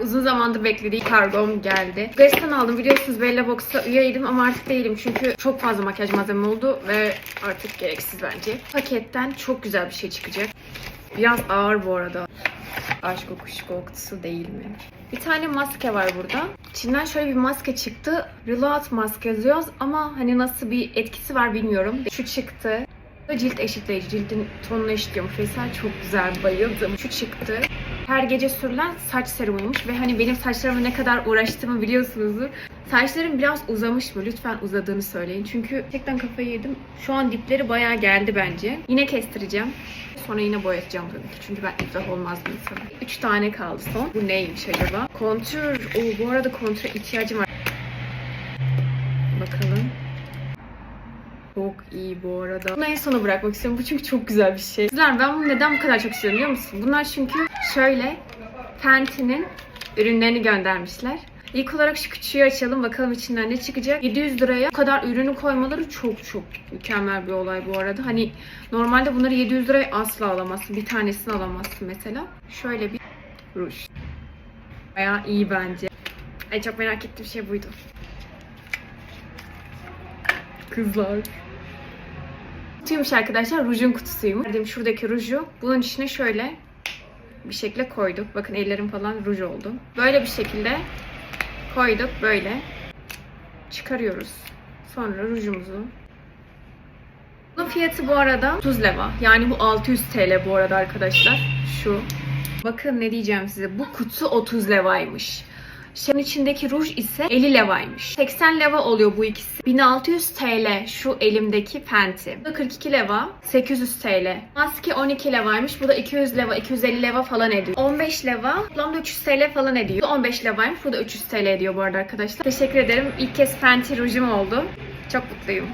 Uzun zamandır beklediğim kargom geldi. Bulgaristan aldım. Biliyorsunuz Bella Box'a üyeydim ama artık değilim. Çünkü çok fazla makyaj malzeme oldu ve artık gereksiz bence. Paketten çok güzel bir şey çıkacak. Biraz ağır bu arada. Aşk kokusu kokusu değil mi? Bir tane maske var burada. İçinden şöyle bir maske çıktı. Reload maske yazıyor ama hani nasıl bir etkisi var bilmiyorum. Şu çıktı. Cilt eşitleyici. Cildin tonunu eşitliyormuş vesaire. Çok güzel bayıldım. Şu çıktı. Her gece sürülen saç serumuymuş ve hani benim saçlarıma ne kadar uğraştığımı biliyorsunuzdur. Saçlarım biraz uzamış mı? Lütfen uzadığını söyleyin. Çünkü gerçekten kafayı yedim. Şu an dipleri bayağı geldi bence. Yine kestireceğim. Sonra yine boyatacağım tabii ki. Çünkü ben iflah olmaz bir insanım. 3 tane kaldı son. Bu neymiş acaba? Kontür. Oo, bu arada kontüre ihtiyacım var. Bakalım. Çok iyi bu arada. Bunu en sona bırakmak istiyorum. Bu çünkü çok güzel bir şey. Sizler ben bunu neden bu kadar çok istiyorum biliyor musun? Bunlar çünkü şöyle Fenty'nin ürünlerini göndermişler. İlk olarak şu küçüğü açalım bakalım içinden ne çıkacak. 700 liraya bu kadar ürünü koymaları çok çok mükemmel bir olay bu arada. Hani normalde bunları 700 liraya asla alamazsın. Bir tanesini alamazsın mesela. Şöyle bir ruj. Bayağı iyi bence. En çok merak ettiğim şey buydu. Kızlar. Kutuymuş arkadaşlar. Rujun kutusuymuş. Verdiğim şuradaki ruju bunun içine şöyle bir şekilde koyduk. Bakın ellerim falan ruj oldu. Böyle bir şekilde koyduk böyle. Çıkarıyoruz. Sonra rujumuzu. Bunun fiyatı bu arada 30 leva. Yani bu 600 TL bu arada arkadaşlar. Şu. Bakın ne diyeceğim size. Bu kutu 30 levaymış. Şeyin içindeki ruj ise 50 levaymış. 80 leva oluyor bu ikisi. 1600 TL şu elimdeki Fenty. Bu da 42 leva, 800 TL. Maske 12 levaymış. Bu da 200 leva, 250 leva falan ediyor. 15 leva, toplamda 300 TL falan ediyor. Bu da 15 levaymış. Bu da 300 TL ediyor bu arada arkadaşlar. Teşekkür ederim. İlk kez Fenty rujum oldu. Çok mutluyum.